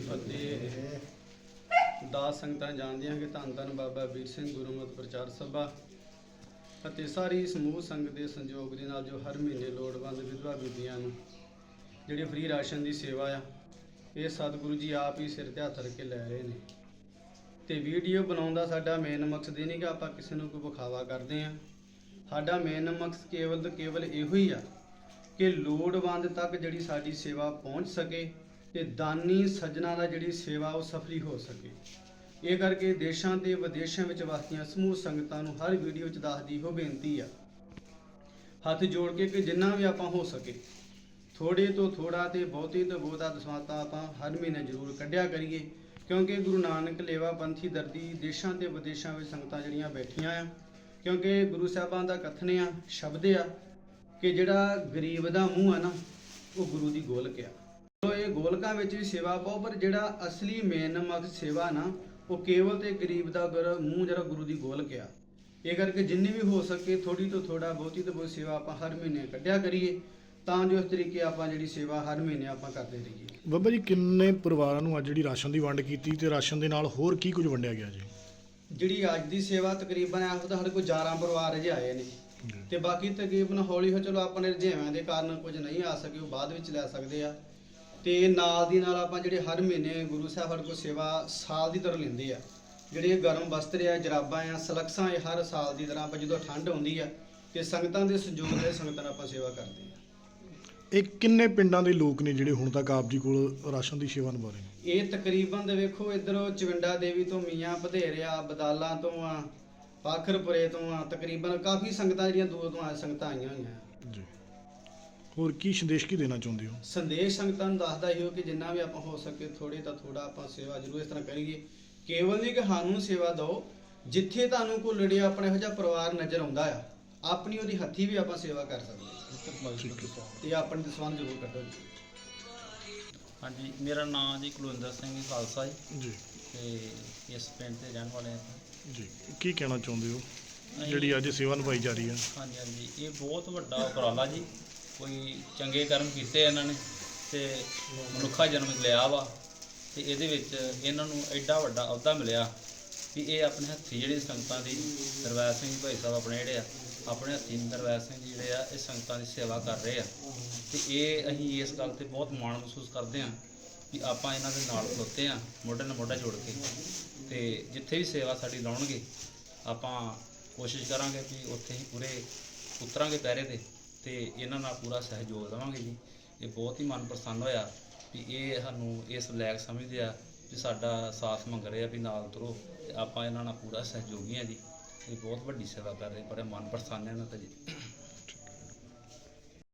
ਫਤਿਹ। ਦਾਸ ਸਾਰੀ ਸਮੂਹ ਸੰਗਤ ਦੇ ਸੰਯੋਗ ਦੇ ਨਾਲ ਜੋ ਹਰ ਮਹੀਨੇ ਲੋੜਵੰਦ ਵਿਧਵਾ ਬੀਬੀਆਂ ਨੂੰ ਜਿਹੜੀ ਫ੍ਰੀ ਰਾਸ਼ਨ ਦੀ ਸੇਵਾ ਆ, ਇਹ ਸਤਿਗੁਰੂ ਜੀ ਆਪ ਹੀ ਸਿਰ ਤੇ ਹੱਥ ਰੱਖ ਕੇ ਲੈ ਰਹੇ ਨੇ। ਤੇ ਵੀਡੀਓ ਬਣਾਉਣ ਦਾ ਸਾਡਾ ਮੇਨ ਮਕਸਦ ਇਹ ਨਹੀਂ ਕਿ ਆਪਾਂ ਕਿਸੇ ਨੂੰ ਕੋਈ ਵਿਖਾਵਾ ਕਰਦੇ ਆ ਸਾਡਾ ਮੇਨ ਮਕਸਦ ਕੇਵਲ ਤੇ ਕੇਵਲ ਇਹੋ ਹੀ ਆ ਕਿ ਲੋੜਵੰਦ ਤੱਕ ਜਿਹੜੀ ਸਾਡੀ ਸੇਵਾ ਪਹੁੰਚ ਸਕੇ ਤੇ ਦਾਨੀ ਸੱਜਣਾ ਦਾ ਜਿਹੜੀ ਸੇਵਾ ਉਹ ਸਫਲੀ ਹੋ ਸਕੇ। ਇਹ ਕਰਕੇ ਦੇਸ਼ਾਂ ਤੇ ਵਿਦੇਸ਼ਾਂ ਵਿੱਚ ਵਸਦੀਆਂ ਸਮੂਹ ਸੰਗਤਾਂ ਨੂੰ ਹਰ ਵੀਡੀਓ 'ਚ ਦੱਸਦੀ ਹੋ ਬੇਨਤੀ ਆ। ਹੱਥ ਜੋੜ ਕੇ ਕਿ ਜਿੰਨਾ ਵੀ ਆਪਾਂ ਹੋ ਸਕੇ, ਥੋੜੇ ਤੋਂ ਥੋੜਾ ਤੇ ਬਹੁਤੀ ਤੋਂ ਬਹੁਤਾ ਦਸਵਾਤਾ ਆਪਾਂ ਹਰ ਮਹੀਨੇ ਜ਼ਰੂਰ ਕੱਢਿਆ ਕਰੀਏ, ਕਿਉਂਕਿ ਗੁਰੂ ਨਾਨਕ ਲੇਵਾ ਪੰਥੀ ਦਰਦੀ ਦੇਸ਼ਾਂ ਤੇ ਵਿਦੇਸ਼ਾਂ ਵਿੱਚ ਸੰਗਤਾਂ ਜਿਹੜੀਆਂ ਬੈਠੀਆਂ ਆ, ਕਿਉਂਕਿ ਗੁਰੂ ਸਾਹਿਬਾਂ ਦਾ ਕਥਨ ਆ, ਸ਼ਬਦ ਆ ਕਿ ਜਿਹੜਾ ਗਰੀਬ ਦਾ ਮੂੰਹ ਆ ਨਾ ਉਹ ਗੁਰੂ ਦੀ ਗੋਲਕ ਆ। ਸੋ ਇਹ ਗੋਲਕਾਂ ਵਿੱਚ ਵੀ ਸੇਵਾ ਪਾਓ ਪਰ ਜਿਹੜਾ ਅਸਲੀ ਮੇਨ ਮਕਸਦ ਸੇਵਾ ਨਾ ਉਹ ਕੇਵਲ ਤੇ ਗਰੀਬ ਦਾ ਗੁਰ- ਮੂੰਹ ਜਿਹੜਾ ਗੁਰੂ ਦੀ ਗੋਲਕ ਆ। ਇਹ ਕਰਕੇ ਜਿੰਨੀ ਵੀ ਹੋ ਸਕੇ ਥੋੜੀ ਤੋਂ ਥੋੜਾ ਬਹੁਤੀ ਤੋਂ ਬਹੁਤ ਸੇਵਾ ਆਪਾਂ ਹਰ ਮਹੀਨੇ ਕੱਢਿਆ ਕਰੀਏ ਤਾਂ ਜੋ ਇਸ ਤਰੀਕੇ ਆਪਾਂ ਜਿਹੜੀ ਸੇਵਾ ਹਰ ਮਹੀਨੇ ਆਪਾਂ ਕਰਦੇ ਰਹੀਏ। ਬਾਬਾ ਜੀ ਕਿੰਨੇ ਪਰਿਵਾਰਾਂ ਨੂੰ ਅੱਜ ਜਿਹੜੀ ਰਾਸ਼ਨ ਦੀ ਵੰਡ ਕੀਤੀ ਤੇ ਰਾਸ਼ਨ ਦੇ ਨਾਲ ਹੋਰ ਕੀ ਕੁਝ ਵੰਡਿਆ ਗਿਆ ਜੀ? ਜਿਹੜੀ ਅੱਜ ਦੀ ਸੇਵਾ ਤਕਰੀਬਨ ਇਹੋ ਤਾਂ ਸਾਡੇ ਕੋਲ 11 ਪਰਿਵਾਰ ਅਜੇ ਆਏ ਨੇ। ਤੇ ਬਾਕੀ ਤਕਰੀਬਨ ਹੌਲੀ ਹੌਲੀ ਚਲੋ ਆਪਣੇ ਰੁਝੇਵਿਆਂ ਦੇ ਕਾਰਨ ਕੁਝ ਨਹੀਂ ਆ ਸਕੇ ਉਹ ਬਾਅਦ ਵਿੱਚ ਲੈ ਸਕਦੇ ਆ। ਤੇ ਨਾਲ ਦੀ ਨਾਲ ਆਪਾਂ ਜਿਹੜੇ ਹਰ ਮਹੀਨੇ ਗੁਰੂ ਸਾਹਿਬ ਸਾਡੇ ਕੋਲ ਸੇਵਾ ਸਾਲ ਦੀ ਤਰ੍ਹਾਂ ਲੈਂਦੇ ਆ। ਜਿਹੜੇ ਗਰਮ ਵਸਤਰ ਆ ਜਰਾਬਾਂ ਆ ਸਲਕਸਾਂ ਇਹ ਹਰ ਸਾਲ ਦੀ ਤਰ੍ਹਾਂ ਆਪਾਂ ਜਦੋਂ ਠੰਡ ਆਉਂਦੀ ਆ ਤੇ ਸੰਗਤਾਂ ਦੇ ਸਹਿਯੋਗ ਨਾਲ ਸੰਗਤਾਂ ਨਾਲ ਆਪਾਂ ਸੇਵਾ ਕਰਦੇ ਆ। ਇਹ ਕਿੰਨੇ ਪਿੰਡਾਂ ਦੇ ਲੋਕ ਨੇ ਜਿਹੜੇ ਹੁਣ ਤੱਕ ਆਪ ਜੀ ਕੋਲ ਰਾਸ਼ਨ ਦੀ ਸੇਵਾ ਨਿਭਾ ਰਹੇ ਨੇ? ਇਹ ਤਕਰੀਬਨ ਦੇ ਵੇਖੋ ਇਧਰੋਂ ਚਵਿੰਡਾ ਦੇਵੀ ਤੋਂ ਮੀਆਂ ਬਧੇਰਿਆ ਬਦਾਲਾਂ ਤੋਂ ਆ ਪਾਖਰਪੁਰੇ ਤੋਂ ਆ ਤਕਰੀਬਨ ਕਾਫੀ ਸੰਗਤਾਂ ਜਿਹੜੀਆਂ ਦੂਰ ਤੋਂ ਆ ਸੰਗਤਾਂ ਆਈਆਂ ਹੋਈਆਂ। ਜੀ। ਹੋਰ ਕੀ ਸੰਦੇਸ਼ ਕੀ ਦੇਣਾ ਚਾਹੁੰਦੇ ਹੋ? ਸੰਦੇਸ਼ ਸੰਗਤਾਂ ਨੂੰ ਦੱਸਦਾ ਹੀ ਹੋ ਕਿ ਜਿੰਨਾ ਵੀ ਆਪਾਂ ਹੋ ਸਕੇ ਥੋੜੇ ਤਾਂ ਥੋੜਾ ਆਪਾਂ ਸੇਵਾ ਜ਼ਰੂਰ ਇਸ ਤਰ੍ਹਾਂ ਕਰੀਏ। ਕੇਵਲ ਨਹੀਂ ਕਿ ਸਾਨੂੰ ਸੇਵਾ ਦਿਓ ਜਿੱਥੇ ਤੁਹਾਨੂੰ ਕੋਈ ਲੜਿਆ ਆਪਣੇ ਇਹੋ ਜਿਹਾ ਪਰਿਵਾਰ ਨਜ਼ਰ ਆਉਂਦਾ ਆ ਆਪਣੀ ਉਹਦੀ ਹੱਥੀ ਵੀ ਆਪਾਂ ਸੇਵਾ ਕਰ ਸਕਦੇ ਹਾਂ। ਤੇ ਆਪਣੇ ਦਸਵੰਦ ਜ਼ਰੂਰ ਕੱਢੋ ਜੀ। ਹਾਂਜੀ ਮੇਰਾ ਨਾਮ ਜੀ ਕੁਲਵਿੰਦਰ ਸਿੰਘ ਖਾਲਸਾ ਜੀ। ਜੀ। ਤੇ ਇਸ ਪਿੰਡ ਦੇ ਰਹਿਣ ਵਾਲੇ ਹਾਂ ਜੀ। ਕੀ ਕਹਿਣਾ ਚਾਹੁੰਦੇ ਹੋ? ਜਿਹੜੀ ਅੱਜ ਸੇਵਾ ਨਿਭਾਈ ਜਾ ਰਹੀ ਹੈ। ਹਾਂਜੀ ਹਾਂਜੀ। ਇਹ ਬਹੁਤ ਵੱਡਾ ਉਪਰਾਲਾ ਜੀ। ਕੋਈ ਚੰਗੇ ਕਰਮ ਕੀਤੇ ਇਹਨਾਂ ਨੇ ਤੇ ਮਨੁੱਖਾ ਜਨਮ ਲਿਆ ਵਾ ਤੇ ਇਹਦੇ ਵਿੱਚ ਇਹਨਾਂ ਨੂੰ ਐਡਾ ਵੱਡਾ ਅਹੁਦਾ ਮਿਲਿਆ ਕਿ ਇਹ ਆਪਣੇ ਹੱਥੀ ਜਿਹੜੇ ਸੰਗਤਾਂ ਦੀ ਦਰਬਾਰ ਸਿੰਘ ਭਾਈ ਸਾਹਿਬ ਆਪਣੇ ਜਿਹੜੇ ਆ, ਆਪਣੇ ਹੱਥੀ ਦਰਬਾਰ ਸਿੰਘ ਜੀ ਜਿਹੜੇ ਆ, ਇਹ ਸੰਗਤਾਂ ਦੀ ਸੇਵਾ ਕਰ ਰਹੇ ਆ। ਤੇ ਇਹ ਅਸੀਂ ਇਸ ਗੱਲ ਤੇ ਬਹੁਤ ਮਾਣ ਮਹਿਸੂਸ ਕਰਦੇ ਆ ਕਿ ਆਪਾਂ ਇਹਨਾਂ ਦੇ ਨਾਲ ਖਲੋਤੇ ਆ ਮੋਢੇ ਨਾਲ ਮੋਢਾ ਜੋੜ ਕੇ। ਤੇ ਜਿੱਥੇ ਵੀ ਸੇਵਾ ਸਾਡੀ ਲਾਉਣਗੇ, ਆਪਾਂ ਕੋਸ਼ਿਸ਼ ਕਰਾਂਗੇ ਕਿ ਉੱਥੇ ਹੀ ਪੂਰੇ ਉਤਰਾਂਗੇ ਪਹਿਰੇ 'ਤੇ ਤੇ ਇਹਨਾਂ ਨਾਲ ਪੂਰਾ ਸਹਿਯੋਗ ਦੇਵਾਂਗੇ ਜੀ। ਇਹ ਬਹੁਤ ਹੀ ਮਨ ਪ੍ਰਸੰਨ ਹੋਇਆ ਵੀ ਇਹ ਸਾਨੂੰ ਇਸ ਲਾਇਕ ਸਮਝਦੇ ਆ ਵੀ ਸਾਡਾ ਸਾਥ ਮੰਗ ਰਹੇ ਆ ਵੀ ਨਾਲ ਤੁਰੋ ਤੇ ਆਪਾਂ ਇਹਨਾਂ ਨਾਲ ਪੂਰਾ ਸਹਿਯੋਗੀ ਆ ਜੀ। ਇਹ ਬਹੁਤ ਵੱਡੀ ਸੇਵਾ ਕਰ ਰਹੇ, ਬੜੇ ਮਨ ਪ੍ਰਸੰਨ ਹੈ ਇਹਨਾਂ ਤੇ ਜੀ।